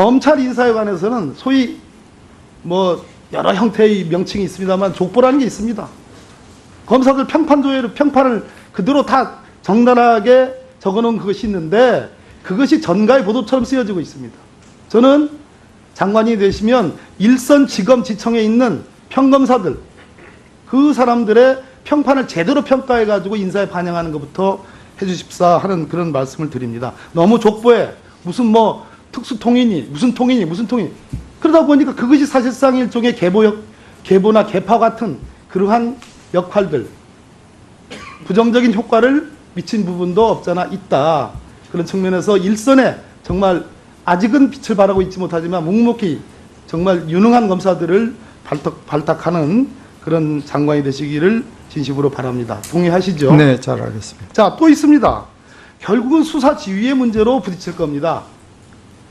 검찰 인사에 관해서는 소위 뭐 여러 형태의 명칭이 있습니다만 족보라는 게 있습니다. 검사들 평판 조회를 평판을 그대로 다 정당하게 적어놓은 그것이 있는데 그것이 전가의 보도처럼 쓰여지고 있습니다. 저는 장관이 되시면 일선 지검 지청에 있는 평검사들 그 사람들의 평판을 제대로 평가해 가지고 인사에 반영하는 것부터 해주십사 하는 그런 말씀을 드립니다. 너무 족보에 무슨 뭐 특수 통인이 무슨 통인이 무슨 통인 그러다 보니까 그것이 사실상 일종의 계보역 계보나 계파 같은 그러한 역할들 부정적인 효과를 미친 부분도 없잖아 있다 그런 측면에서 일선에 정말 아직은 빛을 발하고 있지 못하지만 묵묵히 정말 유능한 검사들을 발탁, 발탁하는 그런 장관이 되시기를 진심으로 바랍니다. 동의하시죠? 네, 잘 알겠습니다. 자, 또 있습니다. 결국은 수사 지휘의 문제로 부딪힐 겁니다.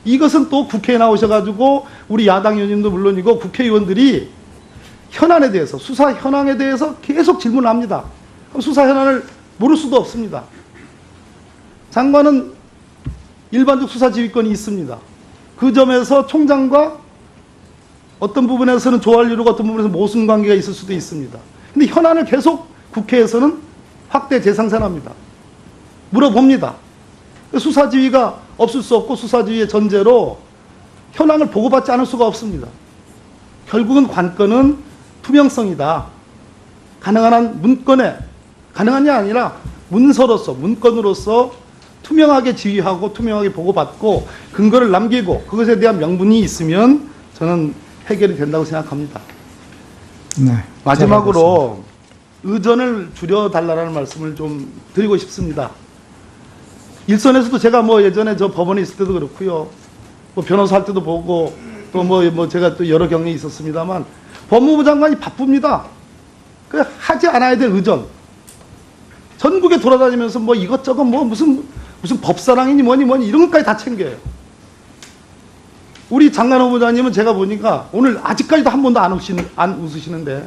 이것은 또 국회에 나오셔가지고 우리 야당 의원님도 물론이고 국회의원들이 현안에 대해서 수사 현황에 대해서 계속 질문을 합니다. 수사 현안을 모를 수도 없습니다. 장관은 일반적 수사 지휘권이 있습니다. 그 점에서 총장과 어떤 부분에서는 조할 이루고 어떤 부분에서 모순 관계가 있을 수도 있습니다. 근데 현안을 계속 국회에서는 확대 재상산합니다. 물어봅니다. 수사 지휘가 없을 수 없고 수사 지휘의 전제로 현황을 보고받지 않을 수가 없습니다. 결국은 관건은 투명성이다. 가능한 한 문건에 가능한 게 아니라 문서로서 문건으로서 투명하게 지휘하고 투명하게 보고받고 근거를 남기고 그것에 대한 명분이 있으면 저는 해결이 된다고 생각합니다. 네. 마지막으로 의전을 줄여달라는 말씀을 좀 드리고 싶습니다. 일선에서도 제가 뭐 예전에 저 법원에 있을 때도 그렇고요. 뭐 변호사 할 때도 보고 또 뭐 뭐 제가 또 여러 경험이 있었습니다만 법무부 장관이 바쁩니다. 그 하지 않아야 될 의전. 전국에 돌아다니면서 뭐 이것저것 뭐 무슨 무슨 법사랑이니 뭐니 뭐니 이런 것까지 다 챙겨요. 우리 장관 후보자님은 제가 보니까 오늘 아직까지도 한 번도 안, 웃시는, 안 웃으시는데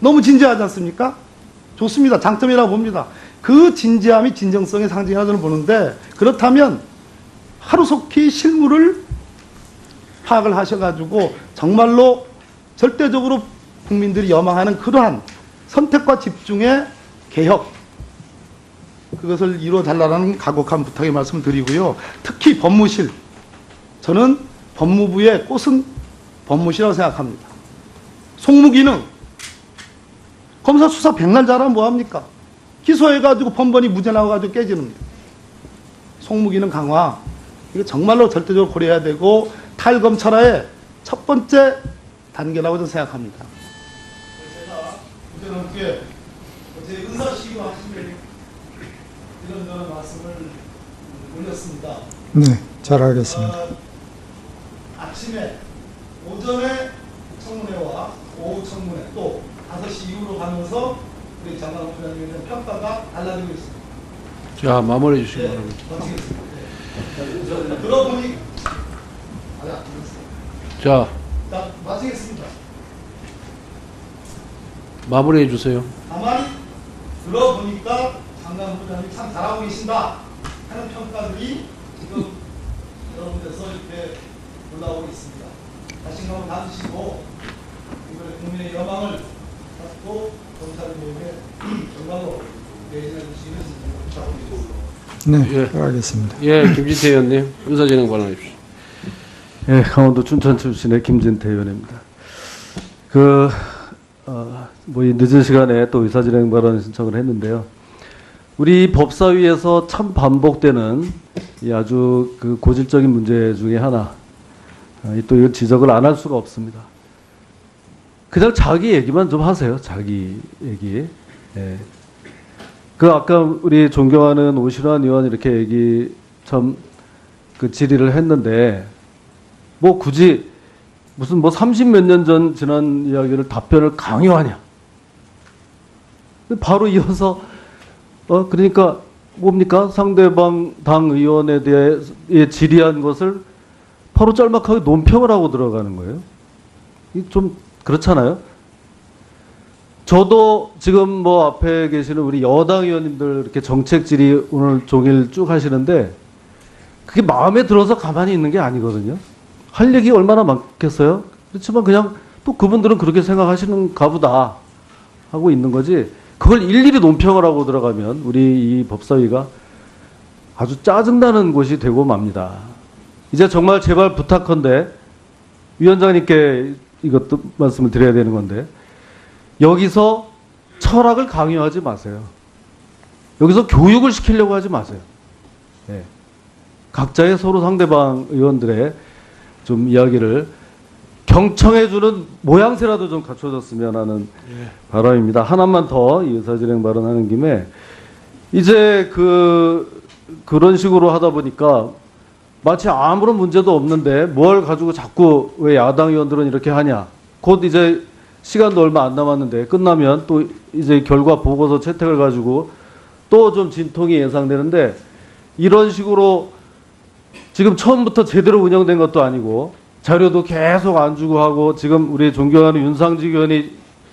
너무 진지하지 않습니까? 좋습니다. 장점이라고 봅니다. 그 진지함이 진정성의 상징이라 저는 보는데 그렇다면 하루속히 실무를 파악을 하셔가지고 정말로 절대적으로 국민들이 여망하는 그러한 선택과 집중의 개혁 그것을 이루어 달라는 간곡한 부탁의 말씀을 드리고요. 특히 법무실 저는 법무부의 꽃은 법무실이라고 생각합니다. 송무기능 검사 수사 백날 잘하면 뭐합니까? 기소해가지고 번번이 무죄 나와가지고 깨지는 거예요. 송무기능 강화 이거 정말로 절대적으로 고려해야 되고 탈검찰화의 첫 번째 단계라고 저는 생각합니다. 제가 부재넘게 어제 은사시기로 하시면 이런저런 말씀을 올렸습니다. 네, 잘 알겠습니다. 어, 아침에 오전에 청문회와 오후 청문회 또 5시 이후로 가면서 우리 장관 부장님에 대한 평가가 달라지고 있습니다. 자, 마무리해 주시기 네, 바랍니다. 마치겠습니다. 네. 들어보니 아니 안 들었어요. 자, 자, 마치겠습니다. 마무리해 주세요. 가만히 들어보니까 장관 부장님 참 잘하고 계신다 하는 평가들이 지금 여러분들에서 이렇게 올라오고 있습니다. 자신감을 가지시고 이번에 국민의 여망을 갖고 부탁드리겠습니다. 네, 예. 잘 알겠습니다. 예, 김진태 의원님, 의사진행 발언하십시오. 예, 강원도 춘천 출신의 김진태 의원입니다. 그, 어, 뭐, 이 늦은 시간에 또 의사진행 발언 신청을 했는데요. 우리 법사위에서 참 반복되는 이 아주 그 고질적인 문제 중에 하나, 어, 이또 이건 지적을 안 할 수가 없습니다. 그냥 자기 얘기만 좀 하세요. 자기 얘기. 예. 그 아까 우리 존경하는 오신환 의원 이렇게 얘기 참 그 질의를 했는데 뭐 굳이 무슨 뭐 30 몇 년 전 지난 이야기를 답변을 강요하냐. 바로 이어서 어 그러니까 뭡니까 상대방 당 의원에 대해 예, 질의한 것을 바로 짤막하게 논평을 하고 들어가는 거예요. 이좀 그렇잖아요. 저도 지금 뭐 앞에 계시는 우리 여당 의원님들 이렇게 정책 질의 오늘 종일 쭉 하시는데 그게 마음에 들어서 가만히 있는 게 아니거든요. 할 얘기 얼마나 많겠어요? 그렇지만 그냥 또 그분들은 그렇게 생각하시는가 보다 하고 있는 거지. 그걸 일일이 논평을 하고 들어가면 우리 이 법사위가 아주 짜증나는 곳이 되고 맙니다. 이제 정말 제발 부탁한데 위원장님께 이것도 말씀을 드려야 되는 건데 여기서 철학을 강요하지 마세요. 여기서 교육을 시키려고 하지 마세요. 예. 각자의 서로 상대방 의원들의 좀 이야기를 경청해주는 모양새라도 좀 갖춰졌으면 하는 바람입니다. 하나만 더이 의사진행 발언하는 김에 이제 그 그런 식으로 하다 보니까 마치 아무런 문제도 없는데 뭘 가지고 자꾸 왜 야당 의원들은 이렇게 하냐. 곧 이제 시간도 얼마 안 남았는데 끝나면 또 이제 결과 보고서 채택을 가지고 또 좀 진통이 예상되는데 이런 식으로 지금 처음부터 제대로 운영된 것도 아니고 자료도 계속 안 주고 하고 지금 우리 존경하는 윤상직 의원이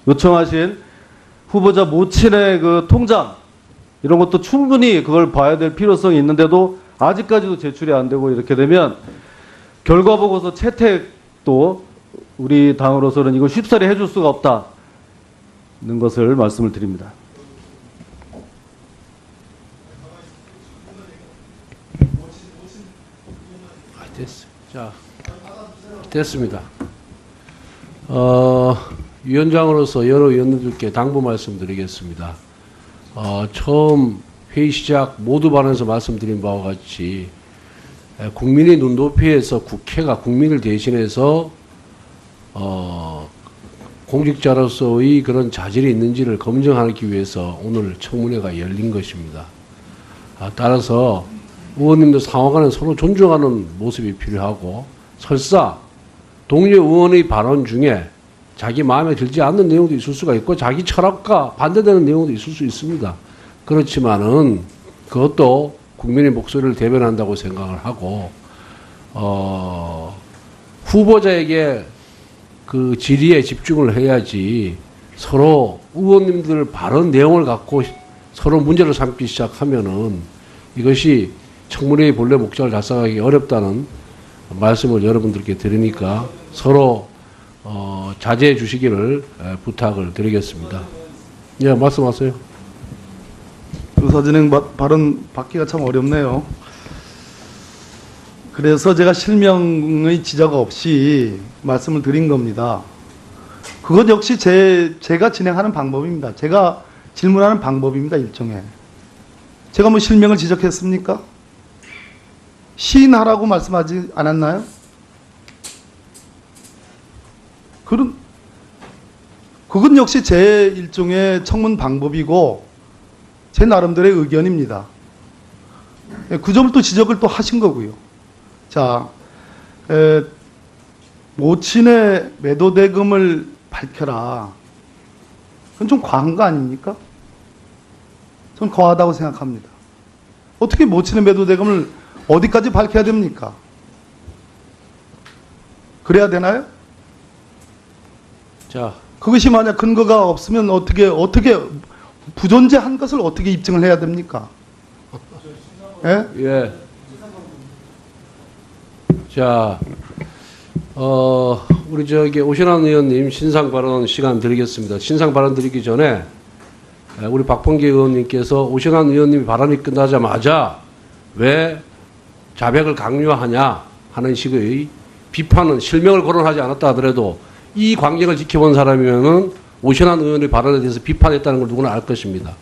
요청하신 후보자 모친의 그 통장 이런 것도 충분히 그걸 봐야 될 필요성이 있는데도 아직까지도 제출이 안 되고 이렇게 되면 결과 보고서 채택도 우리 당으로서는 이걸 쉽사리 해줄 수가 없다는 것을 말씀을 드립니다. 아. 자, 됐습니다. 어, 위원장으로서 여러 위원님들께 당부 말씀드리겠습니다. 어, 처음 회의 시작 모두 발언에서 말씀드린 바와 같이 에, 국민의 눈높이에서 국회가 국민을 대신해서 어, 공직자로서의 그런 자질이 있는지를 검증하기 위해서 오늘 청문회가 열린 것입니다. 아, 따라서 의원님들 상호간에 서로 존중하는 모습이 필요하고 설사 동료 의원의 발언 중에 자기 마음에 들지 않는 내용도 있을 수가 있고 자기 철학과 반대되는 내용도 있을 수 있습니다. 그렇지만은 그것도 국민의 목소리를 대변한다고 생각을 하고 어, 후보자에게 그 질의에 집중을 해야지 서로 의원님들 발언 내용을 갖고 서로 문제를 삼기 시작하면은 이것이 청문회의 본래 목적을 달성하기 어렵다는 말씀을 여러분들께 드리니까 서로 어, 자제해 주시기를 에, 부탁을 드리겠습니다. 예, 말씀하세요. 의사진행 바- 발언 받기가 참 어렵네요. 그래서 제가 실명의 지적 없이 말씀을 드린 겁니다. 그것 역시 제, 제가 진행하는 방법입니다. 제가 질문하는 방법입니다, 일종의. 제가 뭐 실명을 지적했습니까? 시인하라고 말씀하지 않았나요? 그런, 그건 역시 제 일종의 청문 방법이고, 제 나름대로의 의견입니다. 예, 그 점을 또 지적을 또 하신 거고요. 자, 에, 모친의 매도 대금을 밝혀라. 그건 좀 과한 거 아닙니까? 전 과하다고 생각합니다. 어떻게 모친의 매도 대금을 어디까지 밝혀야 됩니까? 그래야 되나요? 자, 그것이 만약 근거가 없으면 어떻게 어떻게 부존재한 것을 어떻게 입증을 해야 됩니까? 예? 예. 자, 어, 우리 저기 오신환 의원님 신상 발언 시간 드리겠습니다. 신상 발언 드리기 전에 에, 우리 박봉계 의원님께서 오신환 의원님이 발언이 끝나자마자 왜 자백을 강요하냐 하는 식의 비판은 실명을 거론하지 않았다 하더라도 이 광경을 지켜본 사람이면은 오신환 의원의 발언에 대해서 비판했다는 걸 누구나 알 것입니다.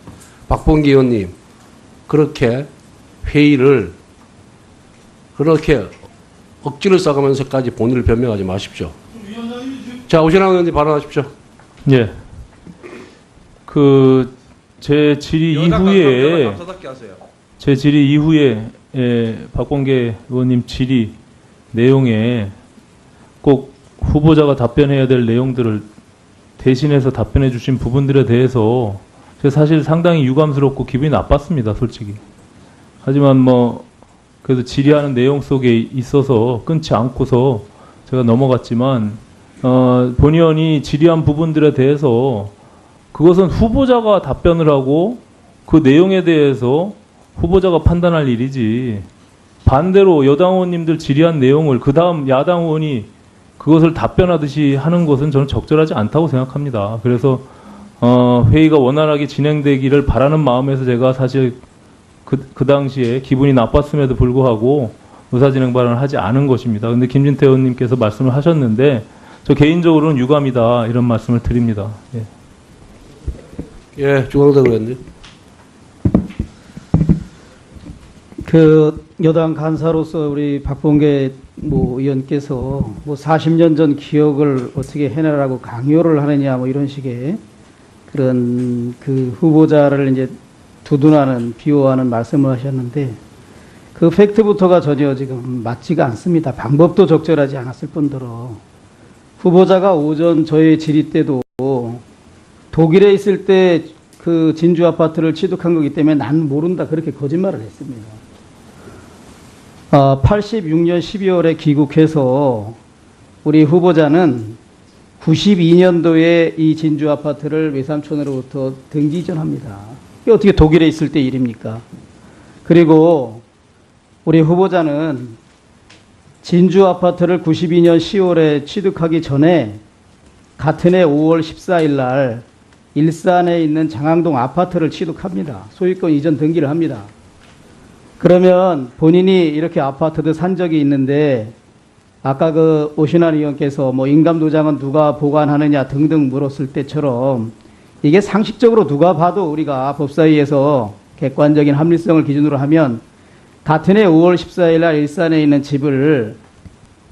박봉계 의원님 그렇게 회의를 그렇게 억지를 써가면서까지 본인을 변명하지 마십시오. 자, 오신환 의원님 발언하십시오. 예. 그, 제 질의 이후에, 제 질의 이후에, 예, 박범계 의원님 질의 내용에 꼭 후보자가 답변해야 될 내용들을 대신해서 답변해 주신 부분들에 대해서 제가 사실 상당히 유감스럽고 기분이 나빴습니다, 솔직히. 하지만 뭐, 그래도 질의하는 내용 속에 있어서 끊지 않고서 제가 넘어갔지만, 어, 본 의원이 질의한 부분들에 대해서 그것은 후보자가 답변을 하고 그 내용에 대해서 후보자가 판단할 일이지 반대로 여당 의원님들 질의한 내용을 그 다음 야당 의원이 그것을 답변하듯이 하는 것은 저는 적절하지 않다고 생각합니다. 그래서 어, 회의가 원활하게 진행되기를 바라는 마음에서 제가 사실 그, 그 당시에 기분이 나빴음에도 불구하고 의사진행 발언을 하지 않은 것입니다. 근데 김진태 의원님께서 말씀을 하셨는데 저 개인적으로는 유감이다 이런 말씀을 드립니다. 예. 예, 중앙당 의원님. 그 여당 간사로서 우리 박봉계 뭐 의원께서 뭐 40년 전 기억을 어떻게 해내라고 강요를 하느냐 뭐 이런 식의 그런 그 후보자를 이제 두둔하는 비호하는 말씀을 하셨는데 그 팩트부터가 전혀 지금 맞지가 않습니다. 방법도 적절하지 않았을 뿐더러 후보자가 오전 저의 질의 때도 독일에 있을 때 그 진주 아파트를 취득한 거기 때문에 난 모른다 그렇게 거짓말을 했습니다. 어, 86년 12월에 귀국해서 우리 후보자는 92년도에 이 진주 아파트를 외삼촌으로부터 등기 이전합니다. 이게 어떻게 독일에 있을 때 일입니까? 그리고 우리 후보자는 진주 아파트를 92년 10월에 취득하기 전에 같은 해 5월 14일 날 일산에 있는 장항동 아파트를 취득합니다. 소유권 이전 등기를 합니다. 그러면 본인이 이렇게 아파트도 산 적이 있는데 아까 그 오신환 의원께서 뭐 인감 도장은 누가 보관하느냐 등등 물었을 때처럼 이게 상식적으로 누가 봐도 우리가 법사위에서 객관적인 합리성을 기준으로 하면 같은 해 5월 14일 날 일산에 있는 집을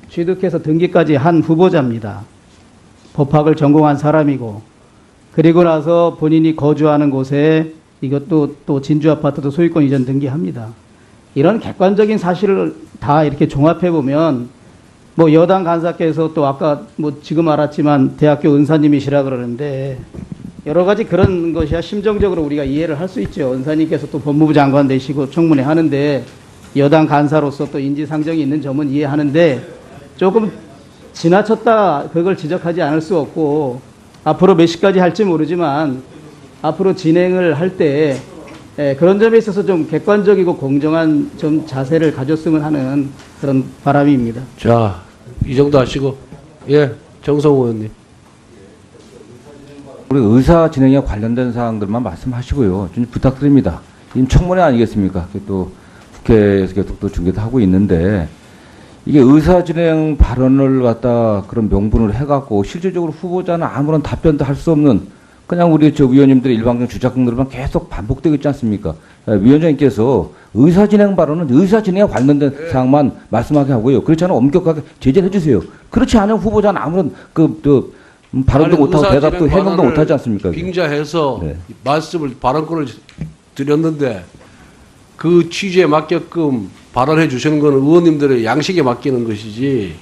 취득해서 등기까지 한 후보자입니다. 법학을 전공한 사람이고 그리고 나서 본인이 거주하는 곳에 이것도 또 진주 아파트도 소유권 이전 등기합니다. 이런 객관적인 사실을 다 이렇게 종합해 보면 뭐 여당 간사께서 또 아까 뭐 지금 알았지만 대학교 은사님이시라 그러는데 여러 가지 그런 것이야 심정적으로 우리가 이해를 할 수 있죠. 은사님께서 또 법무부 장관 되시고 청문회 하는데 여당 간사로서 또 인지상정이 있는 점은 이해하는데 조금 지나쳤다 그걸 지적하지 않을 수 없고 앞으로 몇 시까지 할지 모르지만 앞으로 진행을 할때 그런 점에 있어서 좀 객관적이고 공정한 좀 자세를 가졌으면 하는 그런 바람입니다. 자, 이 정도 하시고. 예, 정성 의원님. 우리 의사 진행에 관련된 사항들만 말씀하시고요. 좀 부탁드립니다. 지금 청문회 아니겠습니까? 그게 또 국회에서 계속 또 중계도 하고 있는데 이게 의사 진행 발언을 갖다 그런 명분을 해갖고 실질적으로 후보자는 아무런 답변도 할 수 없는 그냥 우리 저 위원님들의 일방적 주장들만 계속 반복되고 있지 않습니까? 예, 위원장님께서 의사 진행 발언은 의사 진행에 관련된 사항만 말씀하게 하고요. 그렇지 않으면 엄격하게 제재를 해주세요. 그렇지 않으면 후보자는 아무런 그또 발언도 아니, 못하고 대답도 해명도 못하지 않습니까? 빙자해서 네. 말씀을 발언권을 드렸는데 그 취지에 맞게끔 발언해 주시는 것은 의원님들의 양식에 맡기는 것이지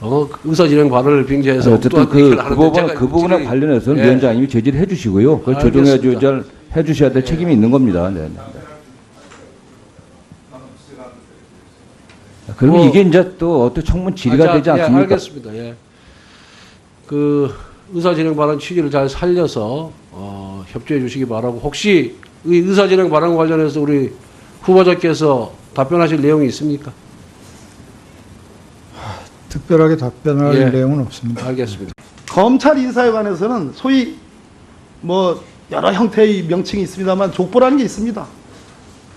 어, 의사진행 발언을 빙자해서 네, 어쨌든 그, 그 부분, 그 부분에 관련해서는 예. 위원장님이 제지를 해주시고요. 그 조정해 알겠습니다. 주셔야, 해주셔야 될 책임이 있는 겁니다. 네. 네. 그러면 뭐- 이게 이제 또 어떤 청문 질의가 아, 자, 되지 않습니까? 예, 알겠습니다. 예. 그 의사진행 발언 취지를 잘 살려서 어, 협조해 주시기 바라고 혹시 이 의사진행 발언 관련해서 우리 후보자께서 답변하실 내용이 있습니까? 특별하게 답변할 예. 내용은 없습니다. 알겠습니다. 검찰 인사에 관해서는 소위 뭐 여러 형태의 명칭이 있습니다만 족보라는 게 있습니다.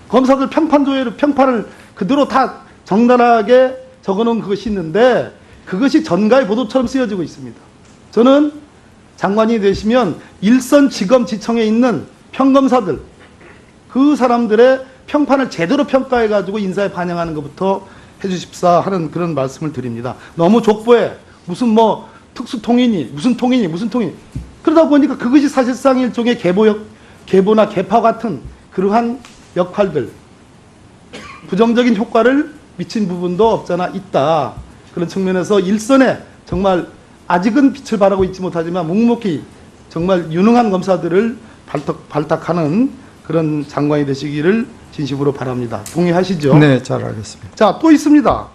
검사들 평판 조회를 평판을 그대로 다 정당하게 적어놓은 그것이 있는데 그것이 전가의 보도처럼 쓰여지고 있습니다. 저는 장관이 되시면 일선 지검 지청에 있는 평검사들 그 사람들의 평판을 제대로 평가해 가지고 인사에 반영하는 것부터 해주십사 하는 그런 말씀을 드립니다. 너무 족보에 무슨 뭐 특수 통인이 무슨 통인이 무슨 통인 그러다 보니까 그것이 사실상 일종의 계보역 계보나 계파 같은 그러한 역할들 부정적인 효과를 미친 부분도 없잖아 있다 그런 측면에서 일선에 정말 아직은 빛을 발하고 있지 못하지만 묵묵히 정말 유능한 검사들을 발탁, 발탁하는 그런 장관이 되시기를 진심으로 바랍니다. 동의하시죠? 네, 잘 알겠습니다. 자, 또 있습니다.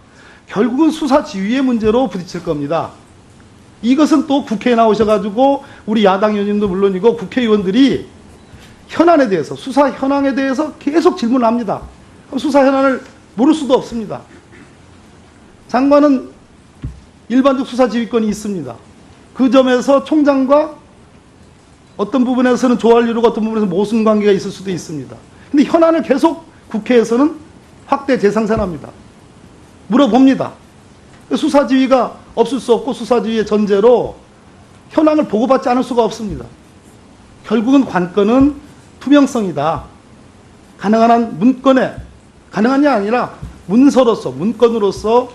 결국은 수사 지휘의 문제로 부딪힐 겁니다. 이것은 또 국회에 나오셔가지고 우리 야당 의원님도 물론이고 국회의원들이 현안에 대해서 수사 현황에 대해서 계속 질문을 합니다. 수사 현안을 모를 수도 없습니다. 장관은 일반적 수사 지휘권이 있습니다. 그 점에서 총장과 어떤 부분에서는 조할 이루고 어떤 부분에서 모순 관계가 있을 수도 있습니다. 근데 현안을 계속 국회에서는 확대 재상선합니다. 물어봅니다. 수사 지휘가 없을 수 없고 수사 지휘의 전제로 현황을 보고받지 않을 수가 없습니다. 결국은 관건은 투명성이다. 가능한 한 문건에 가능한 게 아니라 문서로서 문건으로서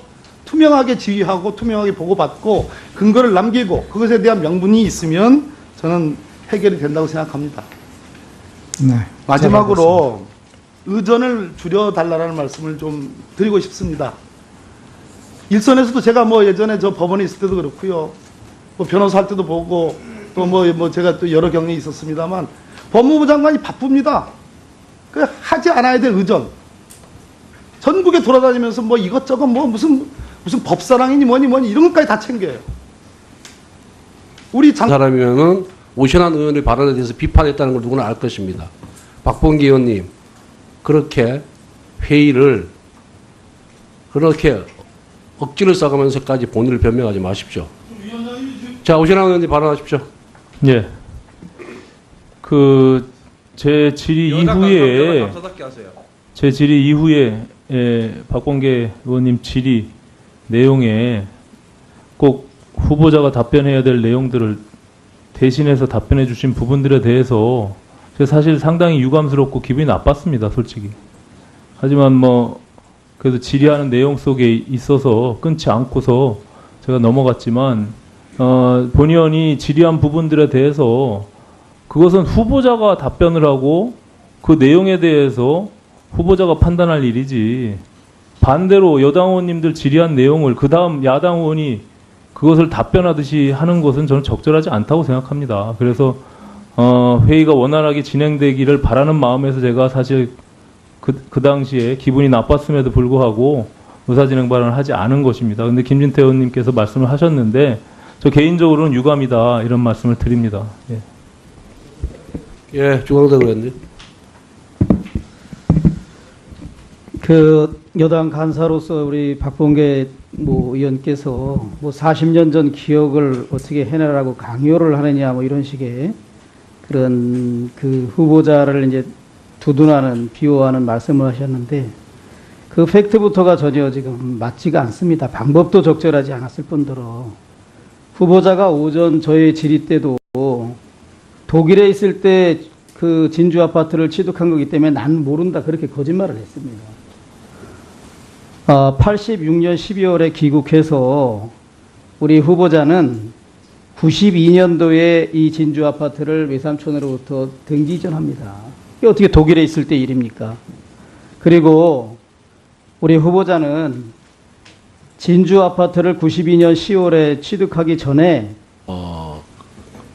투명하게 지휘하고 투명하게 보고받고 근거를 남기고 그것에 대한 명분이 있으면 저는 해결이 된다고 생각합니다. 네. 마지막으로 의전을 줄여달라는 말씀을 좀 드리고 싶습니다. 일선에서도 제가 뭐 예전에 저 법원에 있을 때도 그렇고요. 뭐 변호사 할 때도 보고 또뭐 뭐 제가 또 여러 경력이 있었습니다만 법무부 장관이 바쁩니다. 그 하지 않아야 될 의전. 전국에 돌아다니면서 뭐 이것저것 뭐 무슨 무슨 법사랑이니 뭐니 뭐니 이런 것까지 다 챙겨요. 우리 장 사람이면은 오신환 의원의 발언에 대해서 비판했다는 걸 누구나 알 것입니다. 박봉기 의원님 그렇게 회의를 그렇게 억지를 써가면서까지 본인을 변명하지 마십시오. 자 오신환 의원님 발언하십시오. 예. 그 제 질의 이후에 제 질의 이후에 예, 박범계 의원님 질의 내용에 꼭 후보자가 답변해야 될 내용들을 대신해서 답변해 주신 부분들에 대해서 사실 상당히 유감스럽고 기분이 나빴습니다, 솔직히. 하지만 뭐 그래도 질의하는 내용 속에 있어서 끊지 않고서 제가 넘어갔지만 어, 본 의원이 질의한 부분들에 대해서 그것은 후보자가 답변을 하고 그 내용에 대해서 후보자가 판단할 일이지 반대로 여당 의원님들 질의한 내용을 그 다음 야당 의원이 그것을 답변하듯이 하는 것은 저는 적절하지 않다고 생각합니다. 그래서 어, 회의가 원활하게 진행되기를 바라는 마음에서 제가 사실 그, 그 당시에 기분이 나빴음에도 불구하고 의사진행 발언을 하지 않은 것입니다. 근데 김진태 의원님께서 말씀을 하셨는데 저 개인적으로는 유감이다 이런 말씀을 드립니다. 예. 예, 주광덕 의원님. 그 여당 간사로서 우리 박봉계 뭐 의원께서 뭐 40년 전 기억을 어떻게 해내라고 강요를 하느냐 뭐 이런 식의 그런 그 후보자를 이제 두둔하는 비호하는 말씀을 하셨는데 그 팩트부터가 전혀 지금 맞지가 않습니다. 방법도 적절하지 않았을 뿐더러 후보자가 오전 저의 질의 때도 독일에 있을 때 그 진주 아파트를 취득한 거기 때문에 난 모른다 그렇게 거짓말을 했습니다. 어, 86년 12월에 귀국해서 우리 후보자는 92년도에 이 진주 아파트를 외삼촌으로부터 등기 이전합니다. 이게 어떻게 독일에 있을 때 일입니까? 그리고 우리 후보자는 진주 아파트를 92년 10월에 취득하기 전에 어,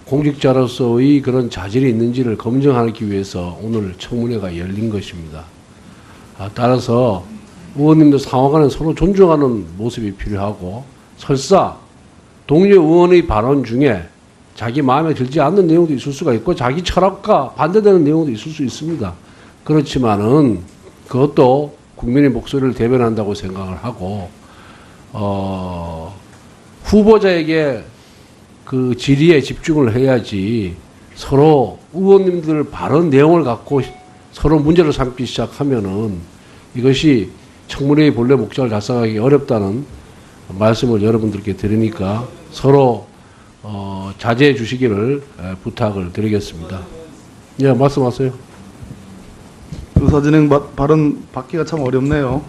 공직자로서의 그런 자질이 있는지를 검증하기 위해서 오늘 청문회가 열린 것입니다. 아, 따라서 의원님들 상호간에 서로 존중하는 모습이 필요하고 설사 동료 의원의 발언 중에 자기 마음에 들지 않는 내용도 있을 수가 있고 자기 철학과 반대되는 내용도 있을 수 있습니다. 그렇지만은 그것도 국민의 목소리를 대변한다고 생각을 하고 어, 후보자에게 그 질의에 집중을 해야지 서로 의원님들 발언 내용을 갖고 서로 문제를 삼기 시작하면은 이것이 청문회의 본래 목적을 달성하기 어렵다는 말씀을 여러분들께 드리니까 서로 어, 자제해 주시기를 에, 부탁을 드리겠습니다. 예, 말씀하세요. 의사진행 바- 발언 받기가 참 어렵네요.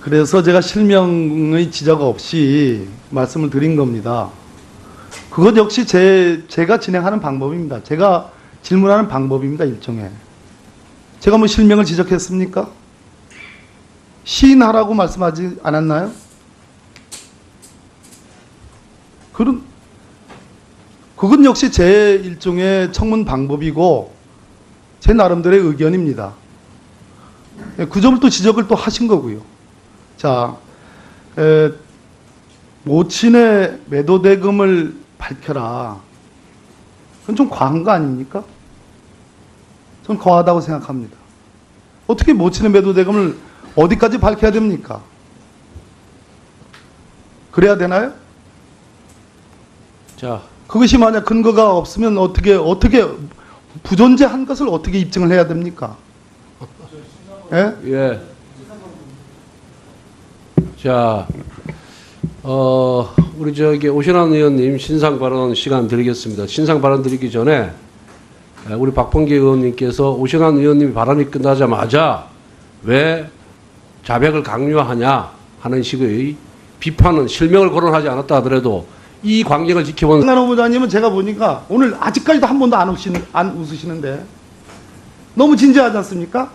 그래서 제가 실명의 지적 없이 말씀을 드린 겁니다. 그것 역시 제, 제가 진행하는 방법입니다. 제가 질문하는 방법입니다, 일종의. 제가 뭐 실명을 지적했습니까? 시인하라고 말씀하지 않았나요? 그런, 그건 역시 제 일종의 청문 방법이고, 제 나름대로의 의견입니다. 예, 그 점을 또 지적을 또 하신 거고요. 자, 에, 모친의 매도 대금을 밝혀라. 그건 좀 과한 거 아닙니까? 전 과하다고 생각합니다. 어떻게 못 치는 매도 대금을 어디까지 밝혀야 됩니까? 그래야 되나요? 자, 그것이 만약 근거가 없으면 어떻게 어떻게 부존재한 것을 어떻게 입증을 해야 됩니까? 예? 예. 자, 어, 우리 저기 오신환 의원님 신상 발언 시간 드리겠습니다. 신상 발언 드리기 전에 에, 우리 박범계 의원님께서 오신환 의원님이 발언이 끝나자마자 왜 자백을 강요하냐 하는 식의 비판은 실명을 거론하지 않았다 하더라도 이 광경을 지켜본 장난 후보자님은 제가 보니까 오늘 아직까지도 한 번도 안, 웃으시는, 안 웃으시는데 너무 진지하지 않습니까?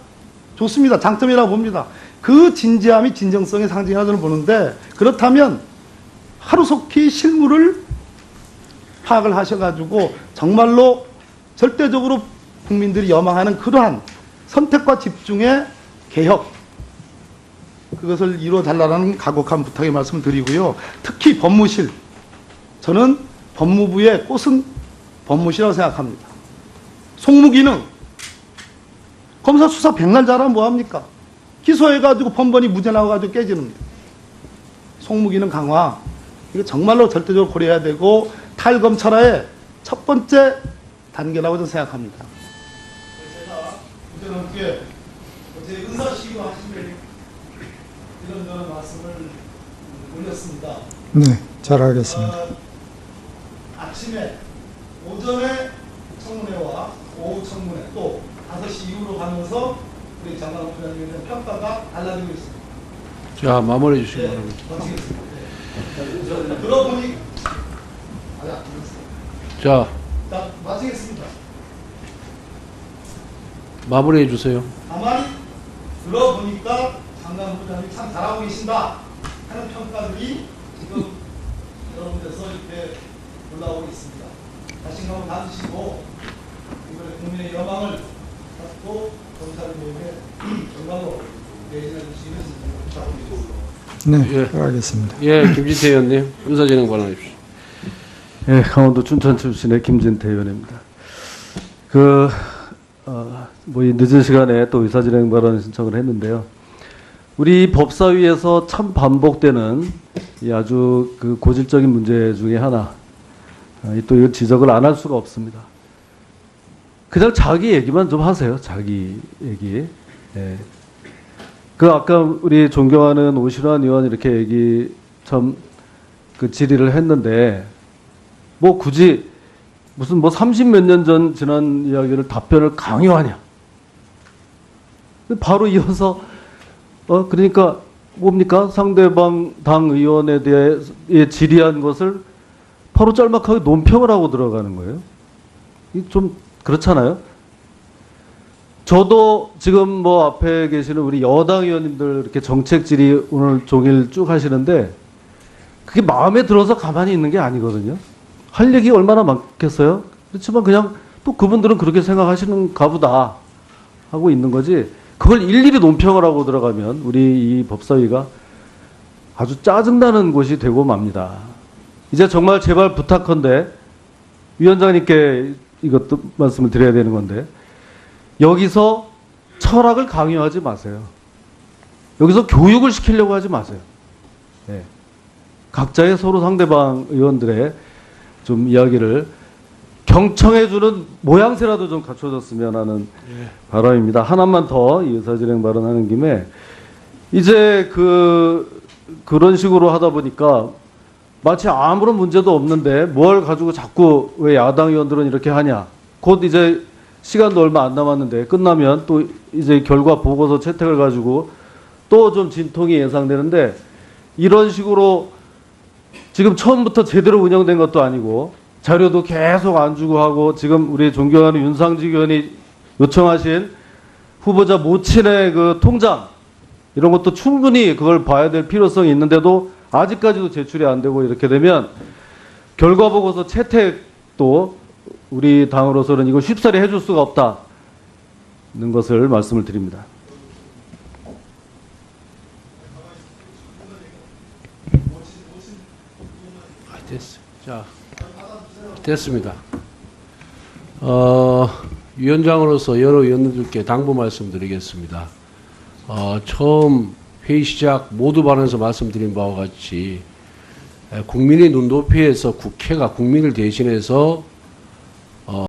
좋습니다. 장점이라고 봅니다. 그 진지함이 진정성의 상징이라 저는 보는데 그렇다면 하루속히 실물을 파악을 하셔가지고 정말로 절대적으로 국민들이 여망하는 그러한 선택과 집중의 개혁 그것을 이루어 달라는 간곡한 부탁의 말씀을 드리고요. 특히 법무실 저는 법무부의 꽃은 법무실이라고 생각합니다. 송무기능 검사 수사 백날 잘하면 뭐합니까? 기소해가지고 번번이 무죄 나와가지고 깨지는데 송무기능 강화 이거 정말로 절대적으로 고려해야 되고 탈검찰화의 첫 번째 단계라고 저는 생각합니다. 제가 부재는 어제 은사시기로 하시면 이런저런 말씀을 올렸습니다. 네, 잘 알겠습니다. 어, 아침에 오전에 청문회와 오후 청문회 또 5시 이후로 가면서 우리 장관 부장님에 대한 평가가 달라지고 있습니다. 자 마무리해 주시기 네, 바랍니다. 마치겠습니다. 네. 들어보니 아니, 안 들었어요. 자 자, 마치겠습니다. 마무리해 주세요. 다만 들어보니까 장관 부장님 참 잘하고 계신다 하는 평가들이 지금 여러분께서 이렇게 올라오고 있습니다. 자신감을 가지시고 이번에 국민의 여망을 갖고 검사님에게 정말로 내진해 주시는 부탁드리겠습니다. 네, 예. 잘 알겠습니다. 예, 김진태 의원님 의사진행 발언하십시오. 예, 강원도 춘천 출신의 김진태 의원입니다. 그, 어, 뭐, 이 늦은 시간에 또 의사진행 발언 신청을 했는데요. 우리 법사위에서 참 반복되는 이 아주 그 고질적인 문제 중에 하나, 어, 이또 이거 지적을 안 할 수가 없습니다. 그냥 자기 얘기만 좀 하세요. 자기 얘기. 예. 그 아까 우리 존경하는 오신환 의원 이렇게 얘기 참 그 질의를 했는데 뭐 굳이 무슨 뭐 30 몇 년 전 지난 이야기를 답변을 강요하냐. 바로 이어서 어 그러니까 뭡니까 상대방 당 의원에 대해 예, 질의한 것을 바로 짤막하게 논평을 하고 들어가는 거예요. 이좀 그렇잖아요. 저도 지금 뭐 앞에 계시는 우리 여당 의원님들 이렇게 정책 질의 오늘 종일 쭉 하시는데 그게 마음에 들어서 가만히 있는 게 아니거든요. 할 얘기 얼마나 많겠어요? 그렇지만 그냥 또 그분들은 그렇게 생각하시는가 보다 하고 있는 거지. 그걸 일일이 논평을 하고 들어가면 우리 이 법사위가 아주 짜증나는 곳이 되고 맙니다. 이제 정말 제발 부탁한데 위원장님께 이것도 말씀을 드려야 되는 건데 여기서 철학을 강요하지 마세요. 여기서 교육을 시키려고 하지 마세요. 예. 각자의 서로 상대방 의원들의 좀 이야기를 경청해주는 모양새라도 좀 갖춰졌으면 하는 바람입니다. 하나만 더이 의사진행 발언하는 김에 이제 그 그런 식으로 하다 보니까 마치 아무런 문제도 없는데 뭘 가지고 자꾸 왜 야당 의원들은 이렇게 하냐. 곧 이제 시간도 얼마 안 남았는데 끝나면 또 이제 결과 보고서 채택을 가지고 또 좀 진통이 예상되는데 이런 식으로 지금 처음부터 제대로 운영된 것도 아니고 자료도 계속 안 주고 하고 지금 우리 존경하는 윤상직 의원이 요청하신 후보자 모친의 그 통장 이런 것도 충분히 그걸 봐야 될 필요성이 있는데도 아직까지도 제출이 안 되고 이렇게 되면 결과 보고서 채택도 우리 당으로서는 이거 쉽사리 해줄 수가 없다는 것을 말씀을 드립니다. 아, 됐어. 자, 됐습니다. 어, 위원장으로서 여러 위원님들께 당부 말씀드리겠습니다. 어, 처음 회의 시작 모두 발언에서 말씀드린 바와 같이 에, 국민의 눈높이에서 국회가 국민을 대신해서